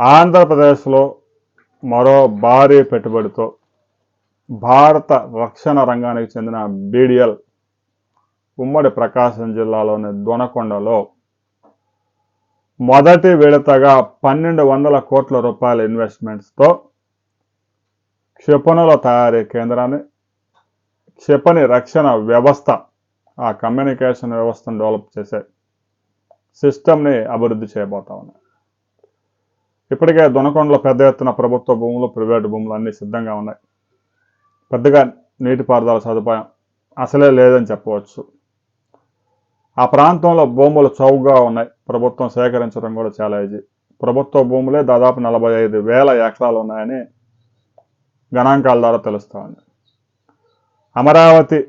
ఆంధ్రప్రదేశ్లో మరో భారీ పెట్టుబడితో భారత రక్షణ రంగానికి చెందిన బీడిఎల్ ఉమ్మడి ప్రకాశం జిల్లాలోని దొనకొండలో మొదటి విడతగా పన్నెండు వందల కోట్ల రూపాయల ఇన్వెస్ట్మెంట్స్తో క్షిపణుల తయారీ కేంద్రాన్ని క్షిపణి రక్షణ వ్యవస్థ ఆ కమ్యూనికేషన్ వ్యవస్థను డెవలప్ చేసే సిస్టమ్ని అభివృద్ధి చేయబోతా ఉన్నాయి ఇప్పటికే దొనకొండలో పెద్ద ఎత్తున ప్రభుత్వ భూములు ప్రైవేటు భూములు అన్నీ సిద్ధంగా ఉన్నాయి. పెద్దగా నీటిపారుదల సదుపాయం అసలే లేదని చెప్పవచ్చు. ఆ ప్రాంతంలో భూములు చౌకగా ఉన్నాయి. ప్రభుత్వం సేకరించడం కూడా చాలా ఈజీ. ప్రభుత్వ భూములే దాదాపు నలభై ఐదు వేల ఎకరాలు ఉన్నాయని గణాంకాల ద్వారా తెలుస్తూ ఉంది. అమరావతి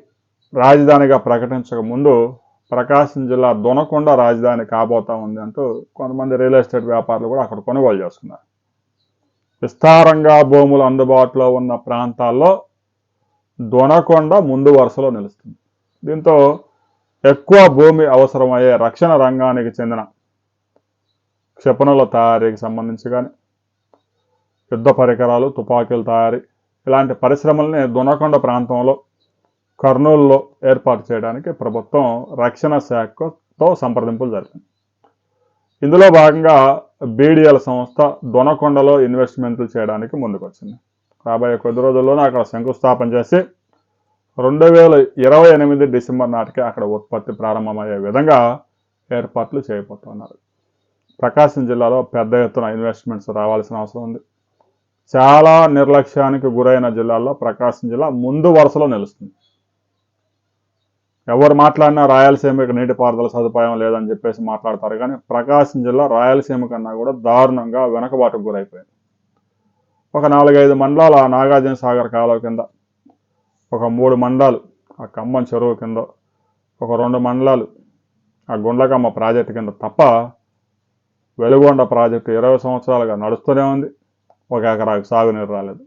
రాజధానిగా ప్రకటించక ముందు ప్రకాశం జిల్లా దొనకొండ రాజధాని కాబోతా ఉంది అంటూ కొంతమంది రియల్ ఎస్టేట్ వ్యాపారులు కూడా అక్కడ కొనుగోలు చేస్తున్నారు విస్తారంగా భూములు అందుబాటులో ఉన్న ప్రాంతాల్లో దొనకొండ ముందు వరుసలో నిలుస్తుంది. దీంతో ఎక్కువ భూమి అవసరమయ్యే రక్షణ రంగానికి చెందిన క్షిపణుల తయారీకి సంబంధించి కానీ యుద్ధ పరికరాలు తుపాకీల తయారీ ఇలాంటి పరిశ్రమల్ని దొనకొండ ప్రాంతంలో కర్నూలులో ఏర్పాటు చేయడానికి ప్రభుత్వం రక్షణ శాఖతో సంప్రదింపులు జరిపింది ఇందులో భాగంగా బీడీఎల్ సంస్థ దొనకొండలో ఇన్వెస్ట్మెంట్లు చేయడానికి ముందుకొచ్చింది. రాబోయే కొద్ది రోజుల్లోనే అక్కడ శంకుస్థాపన చేసి రెండు వేల ఇరవై ఎనిమిది డిసెంబర్ నాటికి అక్కడ ఉత్పత్తి ప్రారంభమయ్యే విధంగా ఏర్పాట్లు చేయబోతున్నారు. ప్రకాశం జిల్లాలో పెద్ద ఎత్తున ఇన్వెస్ట్మెంట్స్ రావాల్సిన అవసరం ఉంది. చాలా నిర్లక్ష్యానికి గురైన జిల్లాల్లో ప్రకాశం జిల్లా ముందు వరుసలో నిలుస్తుంది. ఎవరు మాట్లాడినా రాయలసీమకి నీటిపారుదల సదుపాయం లేదని చెప్పేసి మాట్లాడతారు. కానీ ప్రకాశం జిల్లా రాయలసీమ కన్నా కూడా దారుణంగా వెనకబాటుకు గురైపోయింది. ఒక నాలుగైదు మండలాలు ఆ నాగార్జున సాగర్ కాలువ కింద ఒక మూడు మండలాలు ఆ ఖమ్మం చెరువు కింద ఒక రెండు మండలాలు ఆ గుండ్లకమ్మ ప్రాజెక్టు కింద తప్ప వెలుగొండ ప్రాజెక్టు ఇరవై సంవత్సరాలుగా నడుస్తూనే ఉంది. ఒక ఎకరాకు సాగునీరు రాలేదు.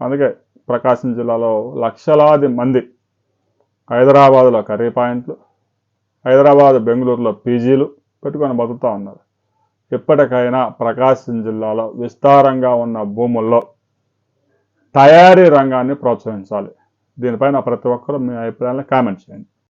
అందుకే ప్రకాశం జిల్లాలో లక్షలాది మంది హైదరాబాదులో కర్రీ పాయింట్లు హైదరాబాద్ బెంగళూరులో పీజీలు పెట్టుకొని బతుకుతూ ఉన్నారు. ఇప్పటికైనా ప్రకాశం జిల్లాలో విస్తారంగా ఉన్న భూముల్లో తయారీ రంగాన్ని ప్రోత్సహించాలి. దీనిపైన ప్రతి ఒక్కరూ మీ అభిప్రాయాలను కామెంట్ చేయండి.